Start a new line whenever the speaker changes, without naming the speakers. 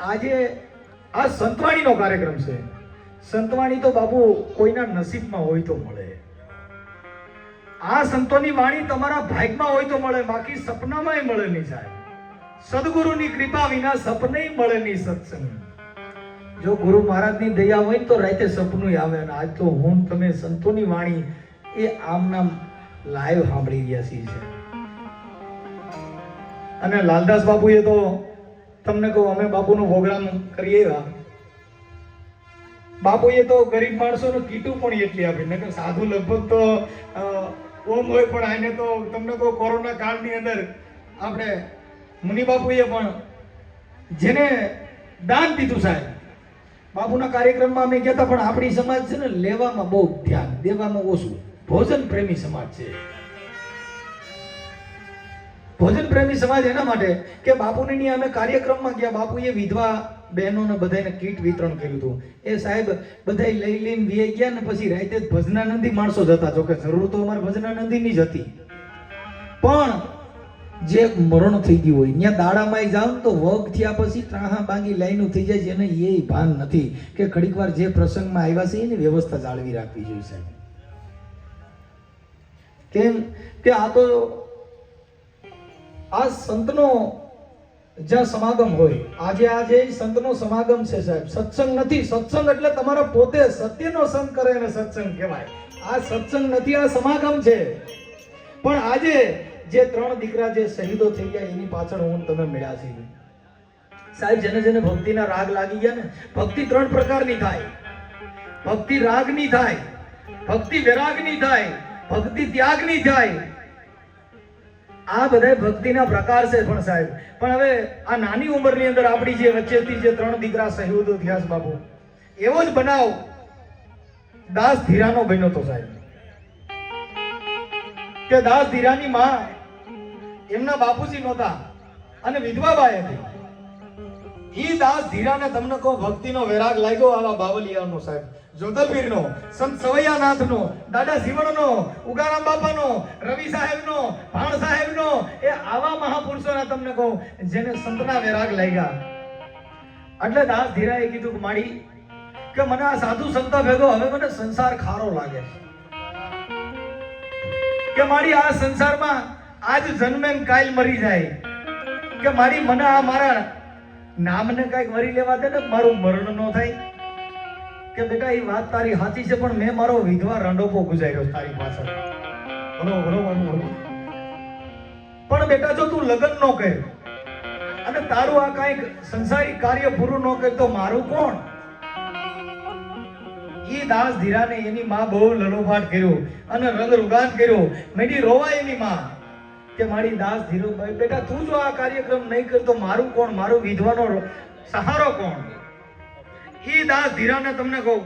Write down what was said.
આજે આ સંતવાણીનો કાર્યક્રમ છે. સંતવાણી તો બાબુ કોઈના નસીબમાં હોય તો મળે. આ સંતોની વાણી તમારા ભાગમાં હોય તો મળે, બાકી સપનામાંય મળે નહીં સાહેબ. સદગુરુની કૃપા વિના સપને મળે નહીં સત્સંગ. જો ગુરુ મહારાજની દયા હોય તો રાતે સપનું આવે અને આજ તો હું તમે સંતોની વાણી એ આમ નામ લાઈવ સાંભળી ગયા છીએ અને લાલદાસ બાપુએ તો તમને કહું, અમે બાપુનો પ્રોગ્રામ કરીએ આવ્યા. બાપુએ તો ગરીબ માણસોનું કીટું પણ એટલી આપી. નકર સાધુ લગભગ તો ઓમ હોય પણ આને તો તમને કહું, કોરોના કાળની અંદર આપણે મુનિ બાપુએ પણ જેને દાન દીધું સાહેબ, બાપુના કાર્યક્રમમાં અમે કહેતા પણ આપણી સમાજ છે ને, લેવામાં બહુ ધ્યાન, દેવામાં ઓછું. ભોજન પ્રેમી સમાજ છે. ભોજન પ્રેમી સમાજ એના માટે કે બાપુની ની અમે કાર્યક્રમમાં ગયા. બાપુએ વિધવા બહેનોને બધાને કીટ વિતરણ કર્યું હતું. એ સાહેબ બધાય લઈ લઈને વી ગયા ને પછી રાતે જ ભજનાનંદી માણસો જતા જોકે જરૂર તો અમારે ભજનાનંદીની જ હતી. પણ જે મરણ થઈ ગયું હોય ત્યાં દાડામાં જાવ તો વગ થયા પછી ત્રાહા બાંગી લાઈનું થઈ જાય જેને એ ભાન નથી કે ઘડીક વાર જે પ્રસંગમાં આવ્યા છે એની વ્યવસ્થા જાળવી રાખવી જોઈએ સાહેબ. કેમ કે આ તો આ સંતનો જ્યાં સમાગમ હોય, આજે આજે સંતનો સમાગમ છે સાહેબ. સત્સંગ નથી, સત્સંગ એટલે તમારા પોતે સત્યનો સંગ કરે એને સત્સંગ કહેવાય. આ સત્સંગ નથી, આ સમાગમ છે. પણ આજે જે ત્રણ દીકરા જે શહીદો થઈ ગયા, એની પાછળ હું તમે મળ્યા છીએ સાહેબ, જેને જેને ભક્તિના રાગ લાગી ગયા ને, ભક્તિ ત્રણ પ્રકારની થાય. ભક્તિ રાગની થાય, ભક્તિ વિરાગની થાય, ભક્તિ ત્યાગની થાય. આ બધા ભક્તિના પ્રકાર છે પણ સાહેબ. પણ હવે આ નાની ઉંમરની અંદર આપણી જે વચ્ચેથી જે ત્રણ દીકરા શહીદો થયા બાપુ, એવો જ બનાવ દાસ ધીરાનો બન્યો હતો સાહેબ. કે દાસ ધીરાની માં એમના બાપુજી નહોતા અને વિધવા બાઈ હતી. ઈ દાસ ધીરાને તમને કહો ભક્તિનો વૈરાગ લાગ્યો આવા બાવલિયાનો સાહેબ. જોધલવીરનો સંત સવૈયાનાથનો, દાદા શિવણનો ઉગારામ બાપાનો, રવિ સાહેબનો, ભાણ સાહેબનો એ આવા મહાપુરુષોના તમને કહું, જેને સંતના વૈરાગ લાગ્યા. એટલે દાસ ધીરાએ કીધું કે માડી કે મને આ સાધુ સંત ભેગો, હવે મને સંસાર ખારો લાગે કે મારી આ સંસારમાં આજ જન્મે કાલ મરી જાય. કે મારી મને આ મારા નામને કંઈક મરી લેવા દે ને મારું મરણ ન થાય. કે બેટા, એ વાત તારી સાચી છે, પણ મેં મારો વિધવા રંડોપો ગુજાર્યો તારી પાછળ. બોલો બોલો બોલો. પણ બેટા, જો તું લગ્ન ન કર અને તારું આ કાંઈક સંસારી કાર્ય પૂરું ન કર તો મારું કોણ? ઈ દાસ ધીરાને એની માં બહુ લલોફાટ કર્યો અને રંગ રૂગાન કર્યો. મેડી રોવા એની માં કે મારી દાસ ધીરુભાઈ બેટા, તું જો આ કાર્યક્રમ નહીં કરતો મારું કોણ? મારું વિધવાનો સહારો કોણ? ઈ દાસ ધીરાને તમને કહું.